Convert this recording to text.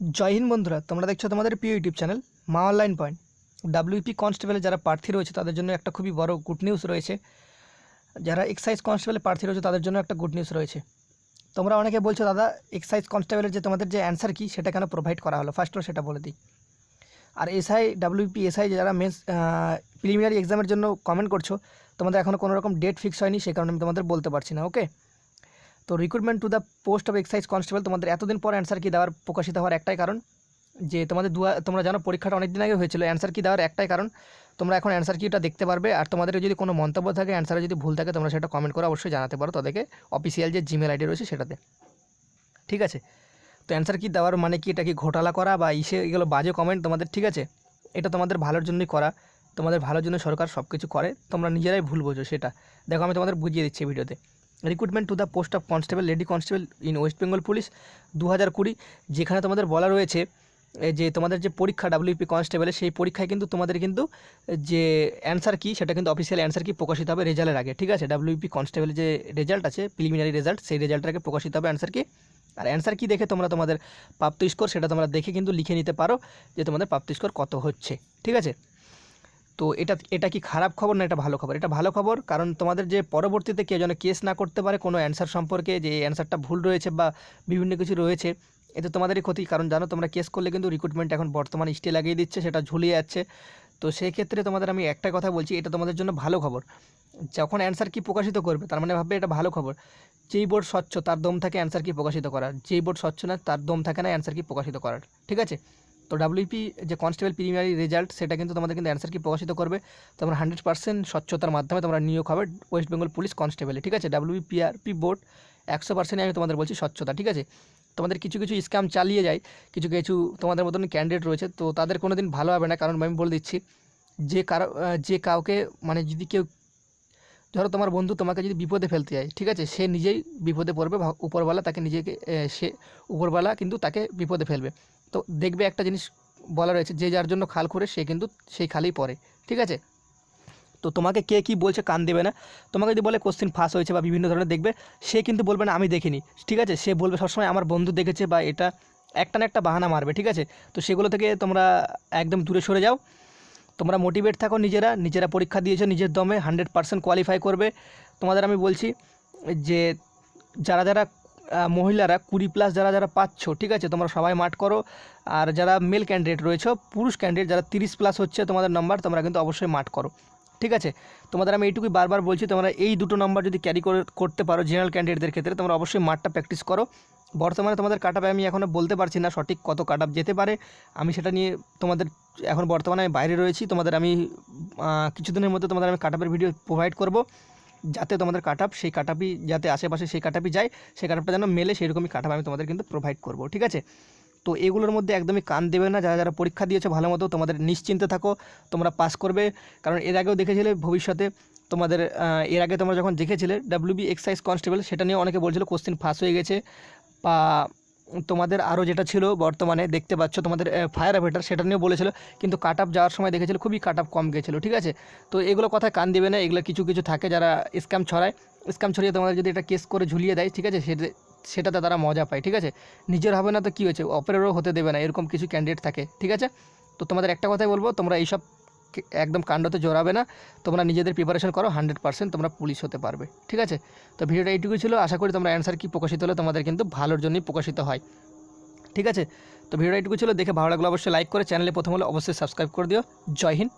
জয় হিন্দ বন্ধুরা, তোমরা দেখছ তোমাদের প্রিয় YouTube channel Maa online point. WBP কনস্টেবলে যারা প্রার্থী রয়েছে, তাদের জন্য একটা খুবই বড় গুড নিউজ রয়েছে। যারা এক্সাইজ কনস্টেবলে প্রার্থী রয়েছে, তাদের জন্য একটা গুড নিউজ রয়েছে। তোমরা অনেকে বলছো, দাদা এক্সাইজ কনস্টেবলের যে তোমাদের যে অ্যান্সার কী, সেটা কেন প্রোভাইড করা হলো? ফার্স্ট সেটা বলে দিই। আর এসআই ডাব্লিউপি এসআই যারা মেন্স প্রিলিমিনারি এক্সামের জন্য কমেন্ট করছ, তোমাদের এখনও কোনো রকম ডেট ফিক্স হয়নি সেই কারণে আমি তোমাদের বলতে পারছি না ওকে তো recruitment to the post of excise constable তোমাদের এতদিন পর অ্যান্সার কি দেওয়ার, প্রকাশিত হওয়ার একটাই কারণ? যে তোমাদের দু তোমরা জানো পরীক্ষাটা অনেক দিন আগে হয়েছিল অ্যান্সার কি দেওয়ার একটাই কারণ? তোমরা এখন অ্যান্সার কিটা দেখতে পারবে? আর তোমাদের যদি কোনো মন্তব্য থাকে অ্যান্সারে যদি ভুল থাকে, তোমরা সেটা কমেন্ট করে অবশ্যই জানাতে পারো তাদেরকে। অফিসিয়াল যে জিমেল আইডি রয়েছে সেটাতে। ঠিক আছে? তো অ্যান্সার কি দেওয়ার মানে কি? এটা কি ঘোটালা করা বা ইসে এগুলো বাজে কমেন্ট তোমাদের, ঠিক আছে? এটা তোমাদের ভালোর জন্যই করা। তোমাদের ভালোর জন্য সরকার সব কিছু করে। তোমরা নিজেরাই ভুল বোঝো সেটা। দেখো আমি তোমাদের বুঝিয়ে দিচ্ছি ভিডিওতে। Recruitment to the post of constable lady constable in West Bengal police দু হাজার কুড়ি, যেখানে তোমাদের বলা রয়েছে যে তোমাদের যে পরীক্ষা ডাব্লিউপি কনস্টেবলের সেই পরীক্ষায় কিন্তু তোমাদের কিন্তু যে অ্যান্সার কী, সেটা কিন্তু অফিসিয়াল অ্যান্সার কি প্রকাশিত হবে রেজাল্টের আগে, ঠিক আছে? ডাব্লিউপি কনস্টেবলের যে রেজাল্ট আছে প্রিলিমিনারি রেজাল্ট সেই রেজাল্টের আগে প্রকাশিত হবে অ্যান্সার কি। আর অ্যান্সার কি দেখে তোমরা তোমাদের প্রাপ্ত স্কোর সেটা তোমরা দেখে কিন্তু লিখে নিতে পারো যে তোমাদের প্রাপ্ত স্কোর কত হচ্ছে, ঠিক আছে? তো এটা এটা কি খারাপ খবর না এটা ভালো খবর? এটা ভালো খবর কারণ তোমাদের যে পরবর্তীতে কেউ যেন কেস না করতে পারে কোনো অ্যান্সার সম্পর্কে যে অ্যান্সারটা ভুল রয়েছে বা বিভিন্ন কিছু রয়েছে, এতে তোমাদেরই ক্ষতি। কারণ জানো তোমরা কেস করলে কিন্তু রিক্রুটমেন্ট এখন বর্তমানে স্টে লাগিয়ে দিচ্ছে, সেটা ঝুলিয়ে যাচ্ছে। তো সেই ক্ষেত্রে তোমাদের আমি একটা কথা বলছি, এটা তোমাদের জন্য ভালো খবর। যখন অ্যান্সার কি প্রকাশিত করবে, তার মানে ভাববে এটা ভালো খবর। যেই বোর্ড স্বচ্ছ, তার দম থাকে অ্যান্সার কি প্রকাশিত করার। যেই বোর্ড স্বচ্ছ না, তার দম থাকে না অ্যান্সার কি প্রকাশিত করার। ঠিক আছে? তো ডাব্লিউপি যে কনস্টেবল প্রিমিয়ারি রেজাল্ট সেটা কিন্তু তোমাদের কিন্তু অ্যান্সার কি প্রকাশিত করবে? তোমরা হান্ড্রেড পার্সেন্ট স্বচ্ছতার মাধ্যমে তোমরা নিয়োগ হবে ওয়েস্ট বেঙ্গল পুলিশ কনস্টেবলে ঠিক আছে? ডাব্লিউপিআরপি বোর্ড একশো পার্সেন্ট আমি তোমাদের বলছি স্বচ্ছতা, ঠিক আছে? তোমাদের কিছু কিছু স্ক্যাম চালিয়ে যায়, কিছু কিছু তোমাদের মতন ক্যান্ডিডেট রয়েছে, তো তাদের কোনো দিন ভালো হবে না, কারণ আমি বলে দিচ্ছি, যে কারও, যে কাউকে মানে যদি কেউ, ধরো তোমার বন্ধু তোমাকে যদি বিপদে ফেলতে যায়, ঠিক আছে? সে নিজেই বিপদে পড়বে, উপরওয়ালা তাকে নিজেকে সে উপরওয়ালা কিন্তু তাকে বিপদে ফেলবে। তো দেখবে একটা জিনিস বলা রয়েছে, যে যার জন্য খাল করে সে কিন্তু সেই খালেই পড়ে, ঠিক আছে? তো তোমাকে কে কী বলছে কান দেবে না? তোমাকে যদি বলে কোশ্চেন ফাঁস হয়েছে বা বিভিন্ন ধরনের দেখবে, সে কিন্তু বলবে না, আমি দেখিনি, ঠিক আছে? সে বলবে সবসময় আমার বন্ধু দেখেছে বা এটা একটা না একটা বাহানা মারবে, ঠিক আছে? তো সেগুলো থেকে তোমরা একদম দূরে সরে যাও। তোমরা মোটিভেট থাকো নিজেরা নিজেরা পরীক্ষা দিয়েছ, নিজের দমে হান্ড্রেড পার্সেন্ট কোয়ালিফাই করবে। তোমাদের আমি বলছি যে যারা যারা মহিলারা কুড়ি প্লাস যারা যারা পাচ্ছ, ঠিক আছে? তোমরা সবাই মাঠ করো। আর যারা মেল ক্যান্ডিডেট রয়েছে, পুরুষ ক্যান্ডিডেট যারা তিরিশ প্লাস হচ্ছে, তোমাদের নাম্বার তোমরা কিন্তু অবশ্যই মাঠ করো। ঠিক আছে? তোমাদের আমি এইটুকুই বারবার বলছি, তোমরা এই দুটো নাম্বার যদি ক্যারি করে, করতে পারো জেনারেল ক্যান্ডিডেটদের ক্ষেত্রে, তোমরা অবশ্যই মাঠটা প্র্যাকটিস করো। বর্তমানে তোমাদের কাট আমি এখনও বলতে পারছি না সঠিক কত কাট যেতে পারে। আমি সেটা নিয়ে তোমাদের এখন বর্তমানে আমি বাইরে রয়েছি, তোমাদের আমি কিছুদিনের মধ্যে তোমাদের আমি কাট ভিডিও প্রোভাইড করব। যাতে তোমাদের কাট আপ সেই কাট যাতে আশেপাশে সেই কাট যায়, সেই কাট যেন মেলে সেরকমই কাট আমি তোমাদের কিন্তু প্রোভাইড করব, ঠিক আছে? তো এগুলোর মধ্যে একদমই কান দেবে না, যারা যারা পরীক্ষা দিয়েছ ভালো মতো, তোমাদের নিশ্চিন্তে থাকো, তোমরা পাস করবে। কারণ এর আগেও দেখেছিলে, ভবিষ্যতে তোমাদের এর আগে তোমরা যখন দেখেছিলে ডাব্লিউবি এক্সাইজ কনস্টেবল সেটা নিয়ে অনেকে বলছিল কোশ্চেন ফাঁস হয়ে গেছে, বা তোমাদের আরও যেটা ছিল বর্তমানে দেখতে পাচ্ছ, তোমাদের ফায়ার অ্যাভেটার সেটা নিয়েও বলেছিল, কিন্তু কাট আপ যাওয়ার সময় দেখেছিল খুবই কাট আপ কম গেছিল, ঠিক আছে? তো এগুলো কথায় কান দিবে না, এগুলো কিছু কিছু থাকে যারা স্ক্যাম ছড়ায়। স্ক্যাম ছড়িয়ে তোমাদের যদি এটা কেস করে ঝুলিয়ে দেয়, ঠিক আছে? সেটা সেটাতে তারা মজা পায়, ঠিক আছে? নিজের হবে না তো কী হয়েছে? অপরেরও হতে দেবে না, এরকম কিছু ক্যান্ডিডেট থাকে, ঠিক আছে? তো তোমাদের একটা কথাই বলব, তোমরা এইসব একদম কাণ্ডতে জড়াবে না। তোমরা নিজেদের প্রিপারেশন করো হান্ড্রেড পার্সেন্ট তোমরা পুলিশ হতে পারবে, ঠিক আছে? তো ভিডিওটা এইটুকুই ছিল, আশা করি তোমরা অ্যান্সার কি প্রকাশিত হলে তোমাদের কিন্তু ভালোর জন্যই প্রকাশিত হয়, ঠিক আছে? তো ভিডিওটা এইটুকু ছিল, দেখে ভালো লাগল অবশ্যই লাইক করে চ্যানেলে প্রথম হলে অবশ্যই সাবস্ক্রাইব করে দিও। জয় হিন্দ।